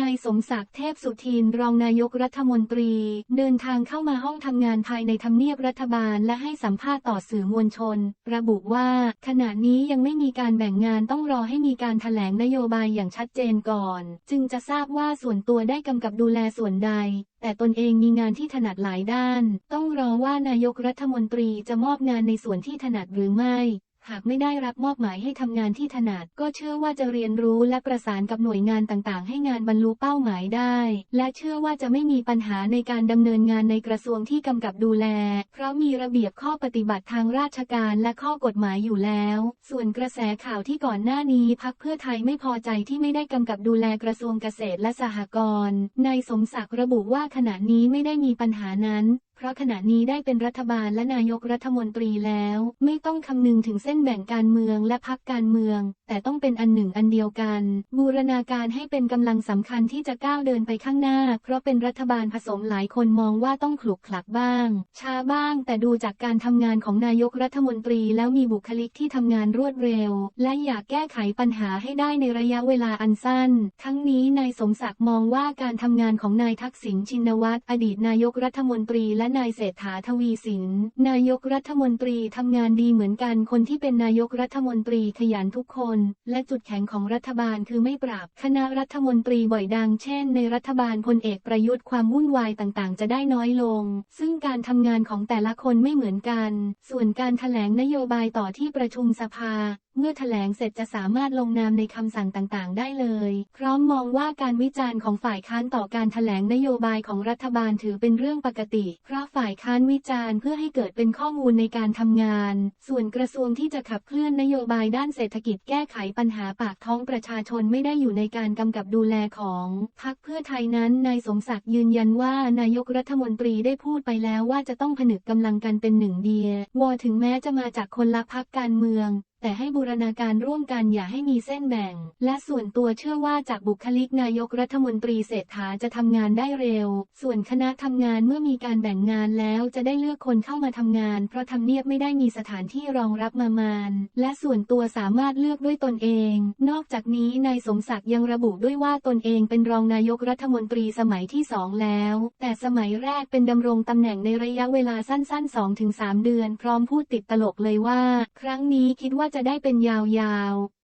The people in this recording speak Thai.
นายสมศักดิ์เทพสุทินรองนายกรัฐมนตรี เดินทางเข้ามาห้องทำงานภายในทำเนียบรัฐบาลและให้สัมภาษณ์ต่อสื่อมวลชน ระบุว่าขณะนี้ยังไม่มีการแบ่งงานต้องรอให้มีการแถลงนโยบายอย่างชัดเจนก่อน จึงจะทราบว่าส่วนตัวได้กำกับดูแลส่วนใด แต่ตนเองมีงานที่ถนัดหลายด้าน ต้องรอว่านายกรัฐมนตรีจะมอบงานในส่วนที่ถนัดหรือไม่ หากไม่ได้รับมอบหมายให้ทำงานที่ถนัด ก็เชื่อว่าจะเรียนรู้และประสานกับหน่วยงานต่างๆ ให้งานบรรลุเป้าหมายได้ และเชื่อว่าจะไม่มีปัญหาในการดำเนินงานในกระทรวงที่กำกับดูแล เพราะมีระเบียบข้อปฏิบัติทางราชการและข้อกฎหมายอยู่แล้ว ส่วนกระแสข่าวที่ก่อนหน้านี้พักเพื่อไทยไม่พอใจที่ไม่ได้กำกับดูแลกระทรวงเกษตรและสหกรณ์นายสมศักดิ์ระบุว่าขณะนี้ไม่ได้มีปัญหานั้น เพราะขณะนี้ได้เป็นรัฐบาลและนายกรัฐมนตรีแล้ว ไม่ต้องคำนึงถึงเส้นแบ่งการเมืองและพักการเมือง แต่ต้องเป็นอันหนึ่งอันเดียวกัน บูรณาการให้เป็นกำลังสำคัญที่จะก้าวเดินไปข้างหน้า เพราะเป็นรัฐบาลผสมหลายคนมองว่าต้องขลุกขลักบ้าง ช้าบ้าง แต่ดูจากการทำงานของนายกรัฐมนตรีแล้วมีบุคลิกที่ทำงานรวดเร็ว และอยากแก้ไขปัญหาให้ได้ในระยะเวลาอันสั้น ทั้งนี้นายสมศักดิ์มองว่าการทำงานของนายทักษิณชินวัตรอดีตนายกรัฐมนตรีและนายเศรษฐาทวีสิน นายกรัฐมนตรีทำงานดีเหมือนกันคนที่เป็นนายกรัฐมนตรีขยันทุกคน และจุดแข็งของรัฐบาลคือไม่ปรับคณะรัฐมนตรีบ่อยดัง เช่น ในรัฐบาลพลเอกประยุทธ์ความวุ่นวายต่างๆ จะได้น้อยลง ซึ่งการทำงานของแต่ละคนไม่เหมือนกัน ส่วนการถแถลงนโยบายต่อที่ประชุมสภา เมื่อถแถลงเสร็จจะสามารถลงนามในคำสั่งต่างๆ ได้เลย พร้อมมองว่าการวิจารณ์ของฝ่ายค้านต่อการถแถลงนโยบายของรัฐบาลถือเป็นเรื่องปกติ เพราะฝ่ายค้านวิจารณ์เพื่อให้เกิดเป็นข้อมูลในการทำงาน ส่วนกระทรวงที่จะขับเคลื่อนนโยบายด้านเศรษฐกิจแก้ไขปัญหาปากท้องประชาชนไม่ได้อยู่ในการกำกับดูแลของพรรคเพื่อไทยนั้น นายสมศักดิ์ยืนยันว่านายกรัฐมนตรีได้พูดไปแล้วว่าจะต้องผนึกกำลังกันเป็นหนึ่งเดียวอถึงแม้จะมาจากคนละพรรคการเมือง แต่ให้บูรณาการร่วมกันอย่าให้มีเส้นแบ่ง และส่วนตัวเชื่อว่าจากบุคลิกนายกรัฐมนตรีเศรษฐาจะทำงานได้เร็ว ส่วนคณะทำงานเมื่อมีการแบ่งงานแล้วจะได้เลือกคนเข้ามาทำงาน เพราะทำเนียบไม่ได้มีสถานที่รองรับมามาน และส่วนตัวสามารถเลือกด้วยตนเอง นอกจากนี้นายสมศักดิ์ยังระบุด้วยว่าตนเองเป็นรองนายกรัฐมนตรีสมัยที่สองแล้ว แต่สมัยแรกเป็นดำรงตำแหน่งในระยะเวลาสั้นๆ 2-3 เดือน พร้อมพูดติดตลกเลยว่า ครั้งนี้คิดว่าจะได้เป็นยาวๆ